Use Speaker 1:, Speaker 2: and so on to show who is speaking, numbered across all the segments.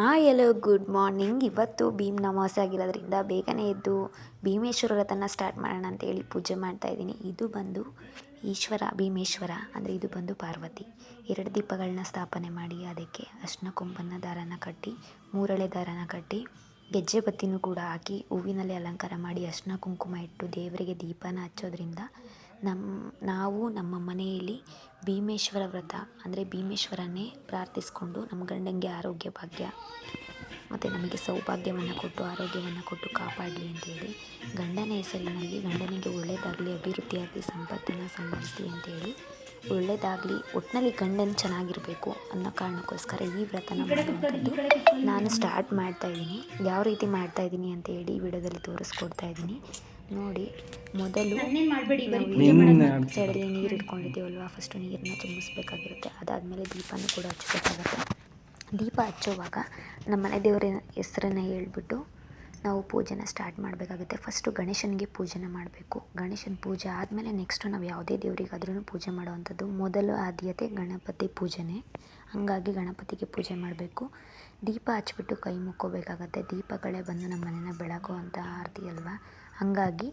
Speaker 1: Hi ಎಲ್ಲೋ good morning ಇವತ್ತು ಭೀಮ್ ನಮಾಸ ಆಗಿರೋದ್ರಿಂದ ಬೇಗನೆ ಎದ್ದು ಭೀಮೇಶ್ವರ ವ್ರತನ ಸ್ಟಾರ್ಟ್ ಮಾಡೋಣ ಅಂತೇಳಿ ಪೂಜೆ ಮಾಡ್ತಾ ಇದ್ದೀನಿ. ಇದು ಬಂದು ಈಶ್ವರ, ಭೀಮೇಶ್ವರ, ಅಂದರೆ ಇದು ಬಂದು ಪಾರ್ವತಿ. ಎರಡು ದೀಪಗಳನ್ನ ಸ್ಥಾಪನೆ ಮಾಡಿ, ಅದಕ್ಕೆ ಅರ್ಶಿನ ಕೊಂಬನ್ನ ದಾರನ ಕಟ್ಟಿ, ಮೂರಳೆ ದಾರನ ಕಟ್ಟಿ, ಗೆಜ್ಜೆ ಬತ್ತಿನೂ ಕೂಡ ಹಾಕಿ, ಹೂವಿನಲ್ಲಿ ಅಲಂಕಾರ ಮಾಡಿ, ಅರ್ಶಿನ ಕುಂಕುಮ ಇಟ್ಟು ದೇವರಿಗೆ ದೀಪನ ಹಚ್ಚೋದ್ರಿಂದ ನಮ್ಮ ನಾವು ನಮ್ಮ ಮನೆಯಲ್ಲಿ ಭೀಮೇಶ್ವರ ವ್ರತ, ಅಂದರೆ ಭೀಮೇಶ್ವರನ್ನೇ ಪ್ರಾರ್ಥಿಸ್ಕೊಂಡು ನಮ್ಮ ಗಂಡನಿಗೆ ಆರೋಗ್ಯ ಭಾಗ್ಯ, ಮತ್ತು ನಮಗೆ ಸೌಭಾಗ್ಯವನ್ನು ಕೊಟ್ಟು, ಆರೋಗ್ಯವನ್ನು ಕೊಟ್ಟು ಕಾಪಾಡಲಿ ಅಂತೇಳಿ ಗಂಡನ ಹೆಸರಿನಲ್ಲಿ ಗಂಡನಿಗೆ ಒಳ್ಳೆಯದಾಗಲಿ ಅಭಿವೃದ್ಧಿಯಾಗಲಿ ಸಂಪತ್ತನ್ನು ಸಂಭವಿಸಲಿ ಅಂತೇಳಿ ಒಳ್ಳೆಯದಾಗಲಿ ಒಟ್ಟಿನಲ್ಲಿ ಗಂಡನ ಚೆನ್ನಾಗಿರಬೇಕು ಅನ್ನೋ ಕಾರಣಕ್ಕೋಸ್ಕರ ಈ ವ್ರತನ ಮಾಡುವಂಥದ್ದು ನಾನು ಸ್ಟಾರ್ಟ್ ಮಾಡ್ತಾಯಿದ್ದೀನಿ ಯಾವ ರೀತಿ ಮಾಡ್ತಾಯಿದ್ದೀನಿ ಅಂತ ಹೇಳಿ ವಿಡಿಯೋದಲ್ಲಿ ತೋರಿಸ್ಕೊಡ್ತಾ ಇದ್ದೀನಿ. ನೋಡಿ ಮೊದಲು ಸೈಡಲ್ಲಿ ನೀರು ಇಟ್ಕೊಂಡಿದ್ದೀವಲ್ವ? ಫಸ್ಟು ನೀರನ್ನ ಚಿಮ್ಮಿಸ್ಬೇಕಾಗಿರುತ್ತೆ ಅದಾದಮೇಲೆ ದೀಪನೂ ಕೂಡ ಹಚ್ಚಬೇಕಾಗುತ್ತೆ. ದೀಪ ಹಚ್ಚುವಾಗ ನಮ್ಮ ಮನೆ ದೇವರ ಹೆಸರನ್ನ ಹೇಳ್ಬಿಟ್ಟು ನಾವು ಪೂಜೆನ ಸ್ಟಾರ್ಟ್ ಮಾಡಬೇಕಾಗುತ್ತೆ. ಫಸ್ಟು ಗಣೇಶನಿಗೆ ಪೂಜೆನ ಮಾಡಬೇಕು. ಗಣೇಶನ ಪೂಜೆ ಆದಮೇಲೆ ನೆಕ್ಸ್ಟು ನಾವು ಯಾವುದೇ ದೇವರಿಗಾದ್ರೂ ಪೂಜೆ ಮಾಡುವಂಥದ್ದು. ಮೊದಲು ಆದ್ಯತೆ ಗಣಪತಿ ಪೂಜೆನೆ. ಹಾಗಾಗಿ ಗಣಪತಿಗೆ ಪೂಜೆ ಮಾಡಬೇಕು. ದೀಪ ಹಚ್ಬಿಟ್ಟು ಕೈ ಮುಕ್ಕೋಬೇಕಾಗತ್ತೆ. ದೀಪಗಳೇ ಬಂದು ನಮ್ಮ ಮನೇನ ಬೆಳಗುವಂಥ ಆರತಿ ಅಲ್ವಾ? ಹಾಗಾಗಿ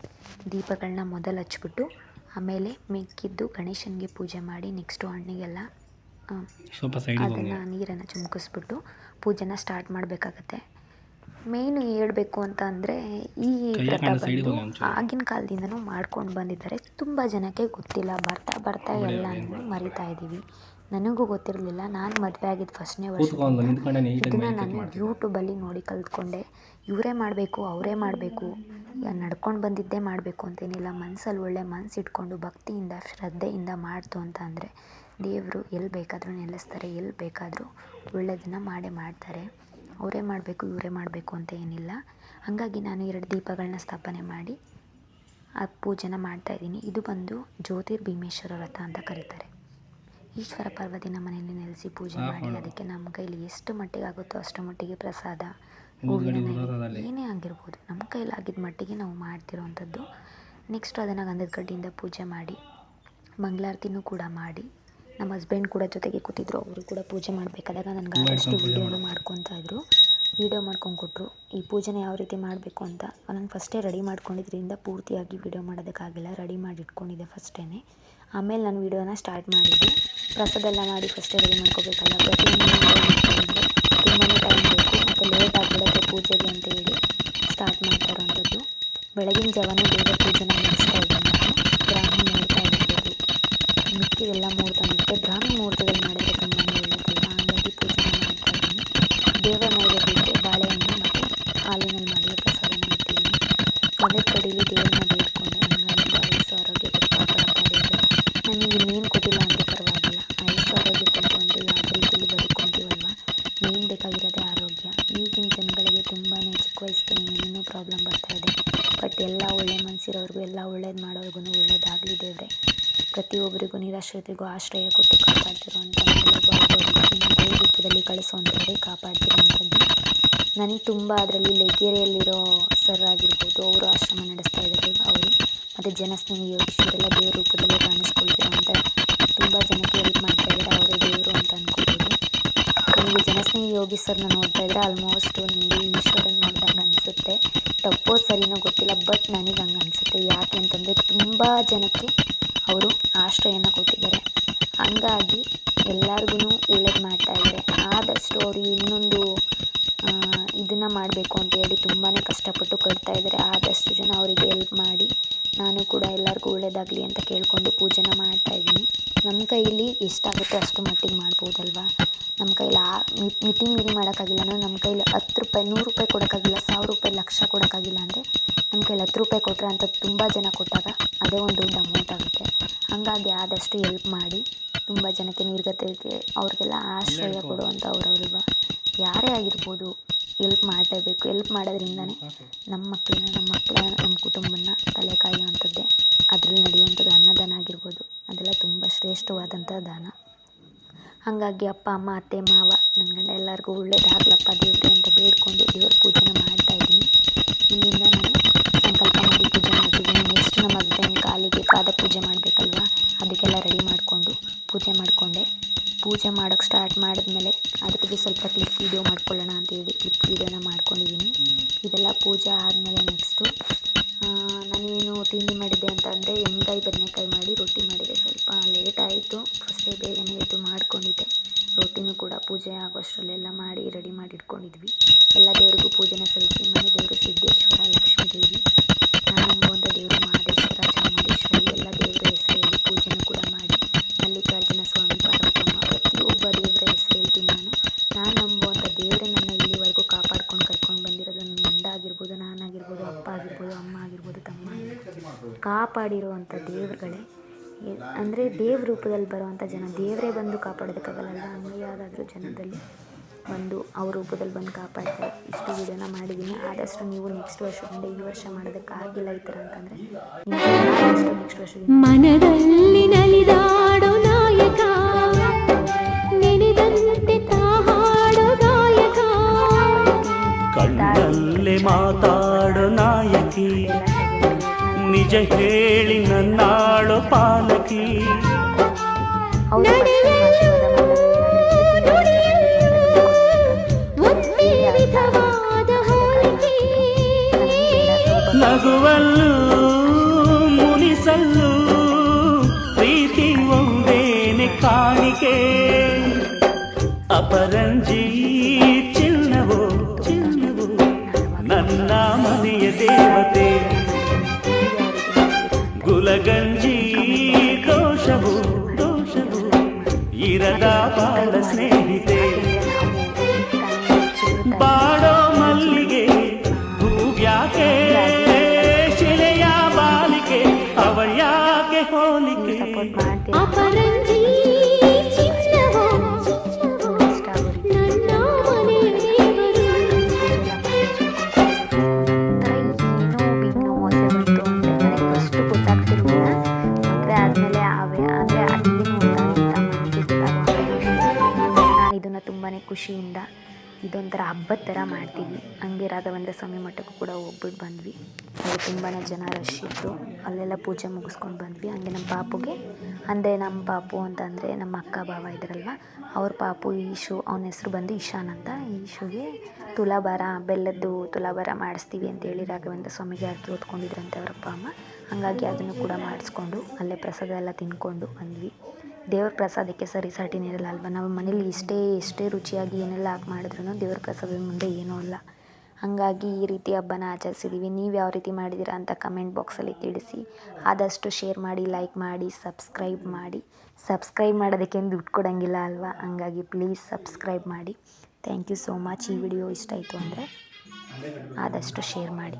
Speaker 1: ದೀಪಗಳನ್ನ ಮೊದಲು ಹಚ್ಬಿಟ್ಟು ಆಮೇಲೆ ಮಿಕ್ಕಿದ್ದು ಗಣೇಶನಿಗೆ ಪೂಜೆ ಮಾಡಿ ನೆಕ್ಸ್ಟು ಹಣ್ಣಿಗೆಲ್ಲ ಅದನ್ನು ನೀರನ್ನು ಚುಮುಕಿಸ್ಬಿಟ್ಟು ಪೂಜೆನ ಸ್ಟಾರ್ಟ್ ಮಾಡಬೇಕಾಗತ್ತೆ. ಮೇಯ್ನು ಹೇಳಬೇಕು ಅಂತ ಅಂದರೆ ಈ ವ್ರತ ಬಂದು ಆಗಿನ ಕಾಲದಿಂದನೂ ಮಾಡ್ಕೊಂಡು ಬಂದಿದ್ದಾರೆ. ತುಂಬ ಜನಕ್ಕೆ ಗೊತ್ತಿಲ್ಲ ಬರ್ತಾ ಬರ್ತಾ ಎಲ್ಲನೂ ಮರಿತಾ ಇದ್ದೀವಿ. ನನಗೂ ಗೊತ್ತಿರಲಿಲ್ಲ ನಾನು ಮದುವೆ ಆಗಿದ್ದು ಫಸ್ಟ್ನೇ ವರ್ಷ ಇದನ್ನು ನಾನು ಯೂಟ್ಯೂಬಲ್ಲಿ ನೋಡಿ ಕಲ್ತ್ಕೊಂಡೆ. ಇವರೇ ಮಾಡಬೇಕು ಅವರೇ ಮಾಡಬೇಕು ನಡ್ಕೊಂಡು ಬಂದಿದ್ದೇ ಮಾಡಬೇಕು ಅಂತೇನಿಲ್ಲ. ಮನಸ್ಸಲ್ಲಿ ಒಳ್ಳೆ ಮನಸ್ಸು ಇಟ್ಕೊಂಡು ಭಕ್ತಿಯಿಂದ ಶ್ರದ್ಧೆಯಿಂದ ಮಾಡ್ತು ಅಂತ ಅಂದರೆ ದೇವರು ಎಲ್ಲಿ ಬೇಕಾದರೂ ನೆಲೆಸ್ತಾರೆ ಎಲ್ಲಿ ಬೇಕಾದರೂ ಒಳ್ಳೆಯದನ್ನು ಮಾಡೇ ಮಾಡ್ತಾರೆ. ಅವರೇ ಮಾಡಬೇಕು ಇವರೇ ಮಾಡಬೇಕು ಅಂತ ಏನಿಲ್ಲ. ಹಾಗಾಗಿ ನಾನು ಎರಡು ದೀಪಗಳನ್ನ ಸ್ಥಾಪನೆ ಮಾಡಿ ಆ ಪೂಜೆನ ಮಾಡ್ತಾಯಿದ್ದೀನಿ ಇದು ಬಂದು ಜ್ಯೋತಿರ್ಭೀಮೇಶ್ವರ ವ್ರತ ಅಂತ ಕರೀತಾರೆ. ಈಶ್ವರ ಪಾರ್ವತಿನ ಮನೆಯಲ್ಲಿ ನೆಲೆಸಿ ಪೂಜೆ ಮಾಡಿ ಅದಕ್ಕೆ ನಮ್ಮ ಕೈಲಿ ಎಷ್ಟು ಮಟ್ಟಿಗೆ ಆಗುತ್ತೋ ಅಷ್ಟು ಮಟ್ಟಿಗೆ ಪ್ರಸಾದ ಹೂವಿನ ನೈವೇದ್ಯ ಏನೇ ಆಗಿರ್ಬೋದು ನಮ್ಮ ಕೈಲಾಗಿದ್ದ ಮಟ್ಟಿಗೆ ನಾವು ಮಾಡ್ತಿರೋವಂಥದ್ದು. ನೆಕ್ಸ್ಟ್ ಅದನ್ನು ಗಂಧದ ಕಡ್ಡಿಯಿಂದ ಪೂಜೆ ಮಾಡಿ ಮಂಗಳಾರತಿನೂ ಕೂಡ ಮಾಡಿ. ನಮ್ಮ ಹಸ್ಬೆಂಡ್ ಕೂಡ ಜೊತೆಗೆ ಕೂತಿದ್ರು ಅವರು ಕೂಡ ಪೂಜೆ ಮಾಡಬೇಕಾದಾಗ ನನಗೆ ಆದಷ್ಟು ವೀಡಿಯೋನ ಮಾಡ್ಕೊತಾ ಇದ್ರು. ವೀಡಿಯೋ ಮಾಡ್ಕೊಂಡು ಕೊಟ್ಟರು ಈ ಪೂಜೆನ ಯಾವ ರೀತಿ ಮಾಡಬೇಕು ಅಂತ ನಾನು ಫಸ್ಟೇ ರೆಡಿ ಮಾಡ್ಕೊಂಡಿದ್ರಿಂದ ಪೂರ್ತಿಯಾಗಿ ವೀಡಿಯೋ ಮಾಡೋದಕ್ಕಾಗಿಲ್ಲ ರೆಡಿ ಮಾಡಿ ಇಟ್ಕೊಂಡಿದ್ದೆ ಫಸ್ಟೇ ಆಮೇಲೆ ನಾನು ವೀಡಿಯೋನ ಸ್ಟಾರ್ಟ್ ಮಾಡಿದ್ದೆ. ಪ್ರಸಾದ ಎಲ್ಲ ಮಾಡಿ ಫಸ್ಟೇ ರೆಡಿ ಮಾಡ್ಕೋಬೇಕಲ್ಲ ಪ್ರತಿಯೊಂದು ತುಂಬಾ ಟೈಮ್ ಬೇಕು. ಮತ್ತು ಲೇಟ್ ಆಗಿಬಿಡುತ್ತೆ ಪೂಜೆಗೆ ಅಂತ ಹೇಳಿ ಸ್ಟಾರ್ಟ್ ಮಾಡ್ತಾ ಇರೋವಂಥದ್ದು ಬೆಳಗಿನ ಜಾವನೇ ಬೇಗ ಪೂಜೆನ ನಡೆಸ್ತಾ ಇದ್ದೀನಿ ನಾನು ಬ್ರಾಹ್ಮಣ ಮುಹೂರ್ತ ಆಗಿರ್ಬೋದು ಮಿಕ್ಕಿದೆಲ್ಲ ಮುಹೂರ್ತ ಮಾಡುತ್ತೆ ಬ್ರಾಹ್ಮಣ ಮುಹೂರ್ತದಲ್ಲಿ ಮಾಡಿದರೆ ತುಂಬಾ ಒಳ್ಳೆಯದಲ್ಲ ಹಾಗಾಗಿ ಪೂಜೆನ ಮಾಡ್ತಾ ಇದ್ದೀನಿ ದೇವರ ನೈವೇದ್ಯಕ್ಕೆ ಬಾಳೆಹಣ್ಣು ಮತ್ತು ಹಾಲಿನಲ್ಲಿ ಪ್ರಸಾದ ಮಾಡ್ತೀನಿ ಗಂಧದ ಕಡೀಲಿ ದೇವ್ರನ್ನ ಬೇಡ್ಕೊಂಡೆ ನನಗೆ ಆಯುಸ್ಸು ಆರೋಗ್ಯ ಕೊಟ್ಟು ನನಗೆ ಇನ್ನೇನು ಕೊಟ್ಟಿಲ್ಲ ಅಂತ ಪರವಾಗಿಲ್ಲ. ಆಯುಸ್ಸು ಆರೋಗ್ಯ ಕೊಟ್ಟು ಅಂದರೆ ಯಾವ ರೀತಿಯಲ್ಲಿ ಬದುಕೊಂತೀವಲ್ವ? ಮೇನ್ ಬೇಕಾಗಿರೋದೇ ಆರೋಗ್ಯ. ಈಗಿನ ಜನಗಳಿಗೆ ತುಂಬಾ ಚಿಕ್ಕ ವಯಸ್ಸಿಗೆ ಏನೇನೋ ಪ್ರಾಬ್ಲಮ್ ಬರ್ತಾ ಇದೆ. ಬಟ್ ಎಲ್ಲ ಒಳ್ಳೆ ಮನಸ್ಸಿರೋರ್ಗು ಎಲ್ಲ ಒಳ್ಳೇದು ಮಾಡೋರ್ಗು ಒಳ್ಳೇದಾಗಲಿ ದೇವರೇ. ಪ್ರತಿಯೊಬ್ಬರಿಗೂ ನಿರಾಶ್ರಿತರಿಗೂ ಆಶ್ರಯ ಕೊಟ್ಟು ಕಾಪಾಡ್ತಿರೋವಂಥ ದೇವ ರೂಪದಲ್ಲಿ ಕಾಪಾಡ್ತಿರೋ ಕಾಪಾಡ್ತಿರೋವಂಥದ್ದು ನನಗೆ ತುಂಬ ಅದರಲ್ಲಿ ಲೆಗೇರಿಯಲ್ಲಿರೋ ಸರ್ ಆಗಿರ್ಬೋದು, ಅವರು ಆಶ್ರಮ ನಡೆಸ್ತಾ ಇದ್ದಾರೆ, ಅವರು ಮತ್ತು ಜನಸ್ನೇಹಿ ಯೋಗೀಶ್ವರೆಲ್ಲ ದೇವ್ರ ರೂಪದಲ್ಲಿ ಕಾಣಿಸ್ಕೊಳ್ತಿರೋವಂಥ ತುಂಬ ಜನಕ್ಕೆ ಹೆಲ್ಪ್ ಮಾಡ್ತಾ ಇದ್ದಾರೆ, ಅವರೇ ದೇವರು ಅಂತ ಅಂದ್ಕೊಳ್ಬೋದು ನನಗೆ ಜನಸ್ನೇಹಿ ಯೋಗಿ ಸರ್ನ ನೋಡ್ತಾ ಇದ್ದರೆ ಆಲ್ಮೋಸ್ಟ್ ನನಗೆ ಈಶ್ವರನ್ ನೋಡಿದಂಗೆ ಅನಿಸುತ್ತೆ. ತಪ್ಪೋ ಸರಿನೋ ಗೊತ್ತಿಲ್ಲ ಬಟ್ ನನಗೆ ಹಂಗೆ ಅನಿಸುತ್ತೆ. ಯಾಕೆ ಅಂತಂದರೆ ತುಂಬ ಜನಕ್ಕೆ ಅವರು ಆಶ್ರಯನ ಕೊಟ್ಟಿದ್ದಾರೆ. ಹಂಗಾಗಿ ಎಲ್ಲರಿಗೂ ಒಳ್ಳೇದು ಮಾಡ್ತಾ ಇದ್ದಾರೆ ಆದಷ್ಟು ಅವರು ಇನ್ನೊಂದು ಇದನ್ನು ಮಾಡಬೇಕು ಅಂತ ಹೇಳಿ ತುಂಬಾ ಕಷ್ಟಪಟ್ಟು ಕಟ್ತಾ ಇದ್ದಾರೆ ಆದಷ್ಟು ಜನ ಅವರಿಗೆ ಹೆಲ್ಪ್ ಮಾಡಿ ನಾನು ಕೂಡ ಎಲ್ಲರಿಗೂ ಒಳ್ಳೇದಾಗಲಿ ಅಂತ ಕೇಳಿಕೊಂಡು ಪೂಜೆನ ಮಾಡ್ತಾಯಿದ್ದೀನಿ ನಮ್ಮ ಕೈಯಲ್ಲಿ ಎಷ್ಟಾಗುತ್ತೋ ಅಷ್ಟು ಮಟ್ಟಿಗೆ ಮಾಡ್ಬೋದಲ್ವಾ? ನಮ್ಮ ಕೈಲಿ ಆ ಮಿತಿ ಮೀರಿ ಮಾಡೋಕ್ಕಾಗಿಲ್ಲ ಅಂದರೆ ನಮ್ಮ ಕೈಲಿ ಹತ್ತು ರೂಪಾಯಿ ನೂರು ರೂಪಾಯಿ ಕೊಡೋಕ್ಕಾಗಿಲ್ಲ ಸಾವಿರ ರೂಪಾಯಿ ಲಕ್ಷ ಕೊಡೋಕ್ಕಾಗಿಲ್ಲ ಅಂದರೆ ನಮ್ಮ ಕೈಲಿ ಹತ್ತು ರೂಪಾಯಿ ಕೊಟ್ಟರೆ ಅಂತ ತುಂಬ ಜನ ಕೊಟ್ಟಾಗ ಅದೇ ಒಂದು ದೊಡ್ಡ ಅಮೌಂಟ್ ಆಗುತ್ತೆ. ಹಾಗಾಗಿ ಆದಷ್ಟು ಹೆಲ್ಪ್ ಮಾಡಿ ತುಂಬ ಜನಕ್ಕೆ ನಿರ್ಗತಿಗೆ ಅವ್ರಿಗೆಲ್ಲ ಆಶ್ರಯ ಕೊಡುವಂಥ ಅವರವ್ರಲ್ವ ಯಾರೇ ಆಗಿರ್ಬೋದು. ಎಲ್ಪ್ ಮಾಡಲೇಬೇಕು ಎಲ್ಪ್ ಮಾಡೋದ್ರಿಂದನೇ ನಮ್ಮ ಮಕ್ಕಳನ್ನ, ನಮ್ಮ ಮಕ್ಕಳ, ನಮ್ಮ ಕುಟುಂಬನ ತಲೆ ಕಾಯುವಂಥದ್ದೇ. ಅದರಲ್ಲಿ ನಡೆಯುವಂಥದ್ದು ಅನ್ನದಾನ ಆಗಿರ್ಬೋದು. ಅದೆಲ್ಲ ತುಂಬ ಶ್ರೇಷ್ಠವಾದಂಥ ದಾನ. ಹಾಗಾಗಿ ಅಪ್ಪ, ಅಮ್ಮ, ಅತ್ತೆ, ಮಾವ, ನನ್ನ ಗಂಡ ಎಲ್ಲರಿಗೂ ಒಳ್ಳೇದಾಗ್ಲಪ್ಪ ದೇವ್ರೆ ಅಂತ ಬೇಡ್ಕೊಂಡು ದೇವ್ರ ಪೂಜೆನ ಮಾಡ್ತಾಯಿದ್ದೀನಿ ಇಲ್ಲಿಂದ ನಾನು ಸಂಕಲ್ಪ ಮಾಡಿ ಪೂಜೆ ಮಾಡ್ತಿದ್ದೀನಿ ನೆಕ್ಸ್ಟ್ ನಮ್ಮ ಅಜ್ಜನ ಕಾಲಿಗೆ ಪಾದ ಪೂಜೆ ಮಾಡಬೇಕಲ್ವ? ಅದಕ್ಕೆಲ್ಲ ರೆಡಿ ಮಾಡಿಕೊಂಡು ಪೂಜೆ ಮಾಡಿಕೊಂಡೆ. ಪೂಜೆ ಮಾಡೋಕ್ಕೆ ಸ್ಟಾರ್ಟ್ ಮಾಡಿದ್ಮೇಲೆ ಅದಕ್ಕೆ ಸ್ವಲ್ಪ ಕ್ಲಿಪ್ ವೀಡಿಯೋ ಮಾಡ್ಕೊಳ್ಳೋಣ ಅಂತ ಹೇಳಿ ಕ್ಲಿಪ್ ವೀಡಿಯೋನ ಮಾಡ್ಕೊಂಡಿದ್ದೀನಿ. ಇದೆಲ್ಲ ಪೂಜೆ ಆದಮೇಲೆ ನೆಕ್ಸ್ಟು ನಾನೇನು ತಿಂಡಿ ಮಾಡಿದ್ದೆ ಅಂತ ಅಂದರೆ ಎಣ್ಗಾಯಿ ಬದನೆಕಾಯಿ ಮಾಡಿ ರೊಟ್ಟಿ ಮಾಡಿದೆ. ಸ್ವಲ್ಪ ಲೇಟ್ ಆಯಿತು. ಫಸ್ಟೇ ಬೇಗನೆ ಎದ್ದು ಮಾಡ್ಕೊಂಡಿದ್ದೆ. ರೊಟ್ಟಿನೂ ಕೂಡ ಪೂಜೆ ಆಗೋಷ್ಟರಲ್ಲೆಲ್ಲ ಮಾಡಿ ರೆಡಿ ಮಾಡಿ ಇಟ್ಕೊಂಡಿದ್ವಿ. ಎಲ್ಲ ದೇವರಿಗೂ ಪೂಜೆನ ಸಲ್ಲಿಸಿ ಮನೆ ದೇವರು ಸಿದ್ದೇಶ್ವರ ಲಕ್ಷ್ಮೀ ದೇವಿ ನಾನು ನಂಬುವಂಥ ದೇವರು ಮಹದೇಶ್ವರ ಚಾಮುಂಡೇಶ್ವರಿ ಎಲ್ಲ ದೇವರ ಹೆಸರಲ್ಲಿ ಪೂಜೆನೂ ಕೂಡ ಮಾಡಿ ಮಲ್ಲಿಕಾರ್ಜುನ ಸ್ವಾಮಿ ಪಾರ್ವತಮ್ಮ ಪ್ರತಿಯೊಬ್ಬ ದೇವರ ಹೆಸರು ಹೇಳ್ತೀನಿ ನಾನು ನಾನು ನಂಬುವಂಥ ದೇವರೇ ನನ್ನ ಇಲ್ಲಿವರೆಗೂ ಕಾಪಾಡ್ಕೊಂಡು ಕರ್ಕೊಂಡು ಬಂದಿರೋದು ನನ್ನ ಗಂಡ ಆಗಿರ್ಬೋದು, ನಾನಾಗಿರ್ಬೋದು, ಅಪ್ಪ ಆಗಿರ್ಬೋದು, ಅಮ್ಮ ಆಗಿರ್ಬೋದು, ತಮ್ಮ ಕಾಪಾಡಿರುವಂಥ ದೇವರುಗಳೇ. ಅಂದರೆ ದೇವ್ರ ರೂಪದಲ್ಲಿ ಬರುವಂಥ ಜನ, ದೇವರೇ ಬಂದು ಕಾಪಾಡೋದಕ್ಕಾಗಲ್ಲ ಹಂಗೆ ಯಾವುದಾದ್ರೂ ಜನದಲ್ಲಿ ಬಂದು ಅವ್ರ ರೂಪದಲ್ಲಿ ಬಂದು ಕಾಪಾಡ್ತಾರೆ. ಇಷ್ಟು ವಿಡಿಯೋನ ಮಾಡಿದ್ದೀನಿ. ಆದಷ್ಟು ನೀವು ನೆಕ್ಸ್ಟ್ ವರ್ಷ ಈ ವರ್ಷ ಮಾಡೋದಕ್ಕಾಗಿಲ್ಲ ಈ ಥರ ಅಂತಂದರೆ ನೆಕ್ಸ್ಟ್
Speaker 2: ವರ್ಷ ಮಾತಾಡೋ ನಾಯಕಿ ನಿಜ ಹೇಳಿ ನನ್ನಾಳು ಪಾಲಕಿ. ನಗುವಲ್ಲೂ ಮುನಿಸಲ್ಲೂ
Speaker 1: దేవతే. గులగంజి ತುಂಬಾ ಖುಷಿಯಿಂದ ಇದೊಂಥರ ಹಬ್ಬದ ಥರ ಮಾಡ್ತೀವಿ ಹಂಗೆ ರಾಘವೇಂದ್ರ ಸ್ವಾಮಿ ಮಠಕ್ಕೂ ಕೂಡ ಹೋಗ್ಬಿಟ್ಟು ಬಂದ್ವಿ. ಅಲ್ಲಿ ತುಂಬಾ ಜನ ರಶ್ ಇತ್ತು. ಅಲ್ಲೆಲ್ಲ ಪೂಜೆ ಮುಗಿಸ್ಕೊಂಡು ಬಂದ್ವಿ. ಹಂಗೆ ನಮ್ಮ ಪಾಪುಗೆ, ಅಂದರೆ ನಮ್ಮ ಪಾಪು ಅಂತಂದರೆ ನಮ್ಮ ಅಕ್ಕ ಭಾವ ಇದ್ರಲ್ವ, ಅವ್ರ ಪಾಪು ಈಶು, ಅವನ ಹೆಸರು ಬಂದು ಈಶಾನ್ ಅಂತ. ಈಶುಗೆ ತುಲಾಭಾರ, ಬೆಲ್ಲದ್ದು ತುಲಾಭಾರ ಮಾಡಿಸ್ತೀವಿ ಅಂತೇಳಿ ರಾಘವೇಂದ್ರ ಸ್ವಾಮಿಗೆ ಅರ್ಕಿ ಓದ್ಕೊಂಡಿದ್ರಂತೆ ಅವ್ರ ಅಪ್ಪ, ಅಮ್ಮ. ಹಾಗಾಗಿ ಅದನ್ನು ಕೂಡ ಮಾಡಿಸ್ಕೊಂಡು ಅಲ್ಲೇ ಪ್ರಸಾದ ಎಲ್ಲ ತಿನ್ಕೊಂಡು ಬಂದ್ವಿ. ದೇವ್ರ ಪ್ರಸಾದಕ್ಕೆ ಸರಿ ಸಾಟಿನಿರಲ್ಲ ಅಲ್ವಾ? ನಾವು ಮನೇಲಿ ಇಷ್ಟೇ, ಎಷ್ಟೇ ರುಚಿಯಾಗಿ ಏನೆಲ್ಲ ಹಾಕಿ ಮಾಡಿದ್ರು ದೇವ್ರ ಪ್ರಸಾದದ ಮುಂದೆ ಏನೂ ಅಲ್ಲ. ಹಾಗಾಗಿ ಈ ರೀತಿ ಹಬ್ಬನ ಆಚರಿಸಿದ್ದೀವಿ ನೀವು ಯಾವ ರೀತಿ ಮಾಡಿದ್ದೀರಾ ಅಂತ ಕಮೆಂಟ್ ಬಾಕ್ಸಲ್ಲಿ ತಿಳಿಸಿ. ಆದಷ್ಟು ಶೇರ್ ಮಾಡಿ ಲೈಕ್ ಮಾಡಿ ಸಬ್ಸ್ಕ್ರೈಬ್ ಮಾಡಿ. ಸಬ್ಸ್ಕ್ರೈಬ್ ಮಾಡೋದಕ್ಕೇನು ದುಡ್ಡು ಕೊಡೋಂಗಿಲ್ಲ ಅಲ್ವಾ? ಹಾಗಾಗಿ ಪ್ಲೀಸ್ ಸಬ್ಸ್ಕ್ರೈಬ್ ಮಾಡಿ. ಥ್ಯಾಂಕ್ ಯು ಸೋ ಮಚ್ ಈ ವಿಡಿಯೋ ಇಷ್ಟ ಆಯಿತು ಅಂದರೆ ಆದಷ್ಟು ಶೇರ್ ಮಾಡಿ.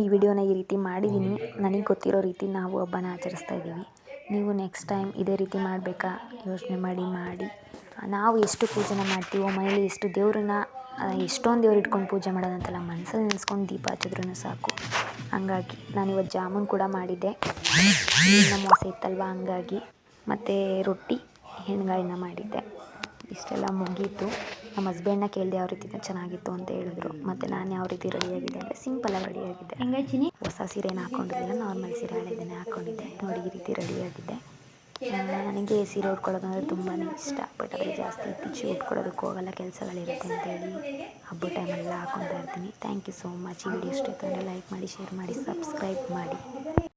Speaker 1: ಈ ವಿಡಿಯೋನ ಈ ರೀತಿ ಮಾಡಿದ್ದೀನಿ ನನಗೆ ಗೊತ್ತಿರೋ ರೀತಿ ನಾವು ಹಬ್ಬನ ಆಚರಿಸ್ತಾ ಇದ್ದೀವಿ ನೀವು ನೆಕ್ಸ್ಟ್ ಟೈಮ್ ಇದೇ ರೀತಿ ಮಾಡಬೇಕಾ? ಯೋಚನೆ ಮಾಡಿ ಮಾಡಿ. ನಾವು ಎಷ್ಟು ಪೂಜೆನ ಮಾಡ್ತೀವೋ, ಮನೇಲಿ ಎಷ್ಟು ದೇವ್ರನ್ನ ಎಷ್ಟೊಂದು ದೇವ್ರು ಇಟ್ಕೊಂಡು ಪೂಜೆ ಮಾಡೋದಂತಲ್ಲ ಮನಸ್ಸಲ್ಲಿ ನೆನೆಸ್ಕೊಂಡು ದೀಪ ಹಚ್ಚಿದ್ರೂ ಸಾಕು. ಹಂಗಾಗಿ ನಾನಿವತ್ತು ಜಾಮೂನ್ ಕೂಡ ಮಾಡಿದ್ದೆ. ಮೋಸ ಇತ್ತಲ್ವ, ಹಂಗಾಗಿ. ಮತ್ತು ರೊಟ್ಟಿ, ಹೆಣ್ಗಾಯಿನ ಮಾಡಿದ್ದೆ. ಇಷ್ಟೆಲ್ಲ ಮುಗೀತು. ನಮ್ಮ ಹಸ್ಬೆಂಡ್ನ ಕೇಳಿದೆ ಯಾವ ರೀತಿ ಚೆನ್ನಾಗಿತ್ತು ಅಂತ ಹೇಳಿದ್ರು. ಮತ್ತು ನಾನು ಯಾವ ರೀತಿ ರೆಡಿಯಾಗಿದ್ದೆ ಅಂದರೆ ಸಿಂಪಲಾಗಿ ರೆಡಿಯಾಗಿದ್ದೆ
Speaker 3: ಹೆಂಗಾಯ್ತೀನಿ?
Speaker 1: ಹೊಸ ಸೀರೆನ ಹಾಕೊಂಡಿದ್ದಿಲ್ಲ ನಾರ್ಮಲ್ ಸೀರೆ ಹಳೆದನ್ನೇ ಹಾಕ್ಕೊಂಡಿದ್ದೆ ನೋಡಿ ಈ ರೀತಿ ರೆಡಿಯಾಗಿದ್ದೆ ನನಗೆ ಸೀರೆ ಉಟ್ಕೊಳ್ಳೋದು ಅಂದರೆ ತುಂಬಾ ಇಷ್ಟ. ಬಟ್ ಆದರೆ ಜಾಸ್ತಿ ಇತ್ತೀಚಿ ಉಟ್ಕೊಳ್ಳೋದಕ್ಕೆ ಹೋಗಲ್ಲ ಕೆಲಸಗಳಿರುತ್ತೆ ಅಂತೇಳಿ ಹಬ್ಬದ ಟೈಮೆಲ್ಲ ಹಾಕ್ಕೊತಾ ಇರ್ತೀನಿ. ಥ್ಯಾಂಕ್ ಯು ಸೋ ಮಚ್ ಈ ವಿಡಿಯೋ ಇಷ್ಟ ಅಂದರೆ ಲೈಕ್ ಮಾಡಿ ಶೇರ್ ಮಾಡಿ ಸಬ್ಸ್ಕ್ರೈಬ್ ಮಾಡಿ.